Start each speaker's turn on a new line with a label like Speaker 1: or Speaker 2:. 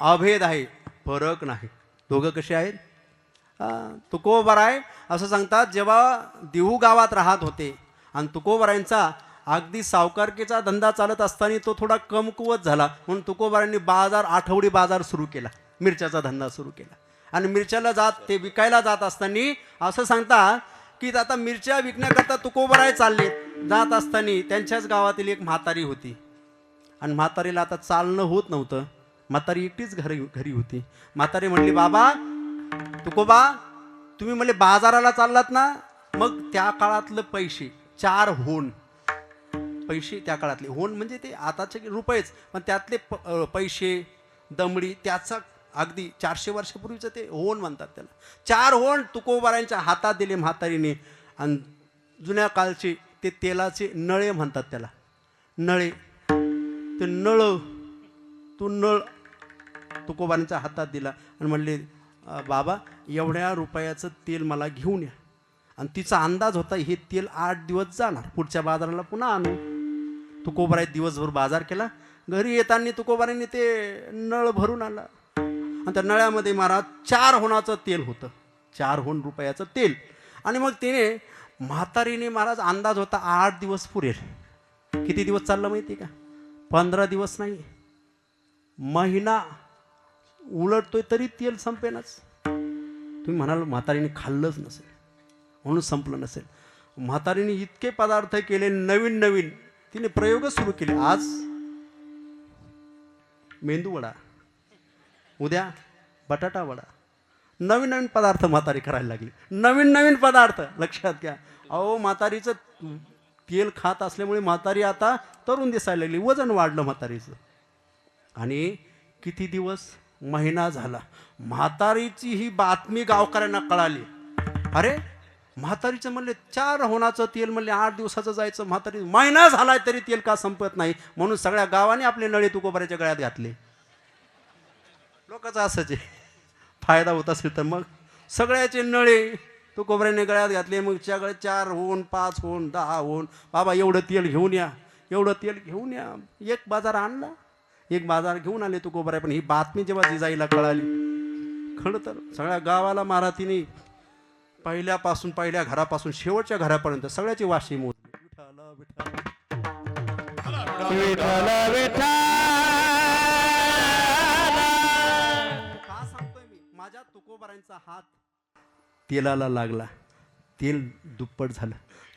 Speaker 1: अभेद आहे फरक नाही. दोघं कसे आहेत? तुकोबराय असं सांगतात जेव्हा देहू गावात राहत होते आणि तुकोबरायांचा अगदी सावकारकीचा धंदा चालत असताना तो थोडा कमकुवत झाला. म्हणून तुकोबरांनी बाजार आठवडी बाजार सुरू केला. मिरच्याचा धंदा सुरू केला. आणि मिरच्याला जात ते विकायला जात असताना असं सांगतात की आता मिरच्या विकण्याकरता तुकोबराय चालले. जात असताना त्यांच्याच गावातील एक म्हातारी होती. आणि म्हातारीला आता चालणं होत नव्हतं. म्हातारी एकटीच घरी घरी होती. म्हातारी म्हणली बाबा तुकोबा तुम्ही म्हणले बाजाराला चाललात ना मग त्या काळातलं पैसे चार होन पैसे त्या काळातले. होन म्हणजे ते आताचे रुपयेच पण त्यातले प पैसे दमडी त्याचा अगदी चारशे वर्षापूर्वीचं ते होन म्हणतात त्याला. चार होन तुकोबारांच्या हातात दिले म्हातारीने. आणि जुन्या काळचे ते तेलाचे नळे म्हणतात त्याला. नळे. ते नळ तो नळ तुकोबांच्या हातात दिला आणि म्हणले बाबा एवढ्या रुपयाचं तेल मला घेऊन या. आणि तिचा अंदाज होता हे तेल आठ दिवस जाणार पुढच्या बाजाराला पुन्हा आणू. तुकोबाराय दिवसभर बाजार केला. घरी येताना तुकोबारांनी ते नळ भरून आला आणि त्या नळ्यामध्ये महाराज चार होणाचं तेल होतं. चार होण रुपयाचं तेल. आणि मग तिने म्हातारीने महाराज अंदाज होता आठ दिवस पुरेल. किती दिवस चाललं माहिती आहे का? पंधरा दिवस नाही. महिना उलटतोय तरी तेल संपेनच. तुम्ही म्हणाल म्हातारीने खाल्लंच नसेल. म्हणून संपलं नसेल. म्हातारीने इतके पदार्थ केले नवीन नवीन. तिने प्रयोगच सुरू केले. आज मेंदू वडा उद्या बटाटा वडा. नवीन नवीन पदार्थ म्हातारी करायला लागली. नवीन नवीन पदार्थ. लक्षात घ्या. अहो म्हातारीचं तेल खात असल्यामुळे म्हातारी आता तरुण दिसायला लागली. वजन वाढलं म्हातारीचं. आणि किती दिवस? महिना झाला. म्हातारीची ही बातमी गावकऱ्यांना कळाली. अरे म्हातारीचं म्हणले चार होणाचं तेल म्हणले आठ दिवसाचं जायचं. म्हातारी महिना झालाय तरी तेल का संपत नाही? म्हणून सगळ्या गावाने आपले नळे तुकोबऱ्याच्या गळ्यात घातले. लोकांचं असंच फायदा होत असेल तर मग सगळ्याचे नळे तुकोबऱ्याने गळ्यात घातले. मग सगळे चार होऊन पाच होऊन दहा होऊन बाबा एवढं तेल घेऊन या एवढं तेल घेऊन या. एक बाजार आणला. एक बाजार घेऊन आले तुकोबऱ्या पण ही बातमी जेव्हा जिजाईला कळाली खरं तर सगळ्या गावाला महारातीने पहिल्यापासून पहिल्या घरापासून शेवटच्या घरापर्यंत सगळ्याची वाशी मोजली. का सांगतोय मी? माझ्या तुकोबारांचा हात तेलाला लागला. तेल दुप्पट झालं.